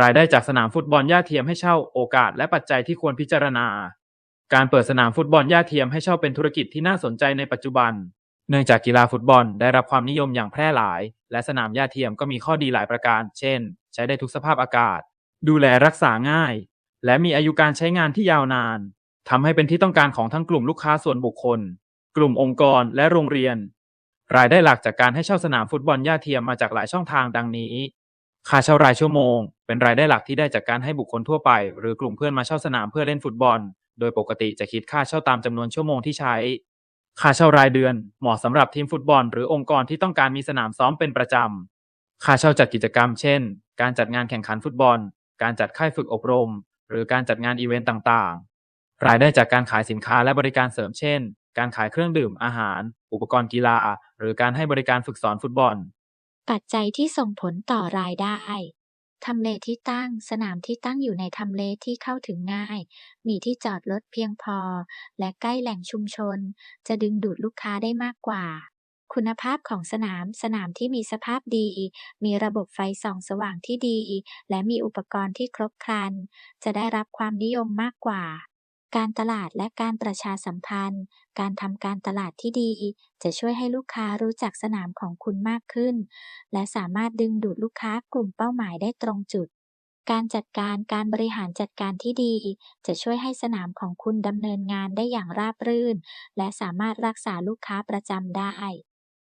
รายได้จากสนามฟุตบอลหญ้าเทียมให้เช่า โอกาสและปัจจัยที่ควรพิจารณา การเปิดสนามฟุตบอลหญ้าเทียมให้เช่าเป็นธุรกิจที่น่าสนใจในปัจจุบัน เนื่องจากกีฬาฟุตบอลได้รับความนิยมอย่างแพร่หลาย และสนามหญ้าเทียมก็มีข้อดีหลายประการ เช่น ใช้ได้ทุกสภาพอากาศ ดูแลรักษาง่าย และมีอายุการใช้งานที่ยาวนานทำให้เป็นที่ต้องการของทั้งกลุ่มลูกค้าส่วนบุคคล กลุ่มองค์กรและโรงเรียน รายได้หลักจากการให้เช่าสนามฟุตบอลหญ้าเทียมมาจากหลายช่องทางดังนี้ ค่าเช่ารายชั่วโมง เป็นรายได้หลักที่ได้จากการให้บุคคลทั่วไป หรือกลุ่มเพื่อนมาเช่าสนามเพื่อเล่นฟุตบอล โดยปกติจะคิดค่าเช่าตามจำนวนชั่วโมงที่ใช้ ค่าเช่ารายเดือน เหมาะสำหรับทีมฟุตบอล หรือองค์กรที่ต้องการมีสนามซ้อมเป็นประจำค่าเช่าจัดกิจกรรม เช่น การจัดงานแข่งขันฟุตบอล การจัดค่ายฝึกอบรม หรือการจัดงานอีเวนต์ต่างๆ รายได้จากการขายสินค้าและบริการเสริมเช่น การขายเครื่องดื่มอาหาร อุปกรณ์กีฬา หรือการให้บริการฝึกสอนฟุตบอล ปัจจัยที่ส่งผลต่อรายได้ทำเลที่ตั้ง สนามที่ตั้งอยู่ในทำเลที่เข้าถึงง่าย มีที่จอดรถเพียงพอ และใกล้แหล่งชุมชน จะดึงดูดลูกค้าได้มากกว่า คุณภาพของสนาม สนามที่มีสภาพดี มีระบบไฟส่องสว่างที่ดี และมีอุปกรณ์ที่ครบครัน จะได้รับความนิยมมากกว่า การตลาดและการประชาสัมพันธ์ การทำการตลาดที่ดี จะช่วยให้ลูกค้ารู้จักสนามของคุณมากขึ้น และสามารถดึงดูดลูกค้ากลุ่มเป้าหมายได้ตรงจุด การจัดการการบริหารจัดการที่ดี จะช่วยให้สนามของคุณดำเนินงานได้อย่างราบรื่น และสามารถรักษาลูกค้าประจำได้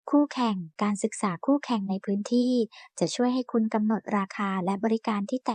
คู่แข่ง การศึกษาคู่แข่งในพื้นที่ จะช่วยให้คุณกำหนดราคาและบริการที่แตก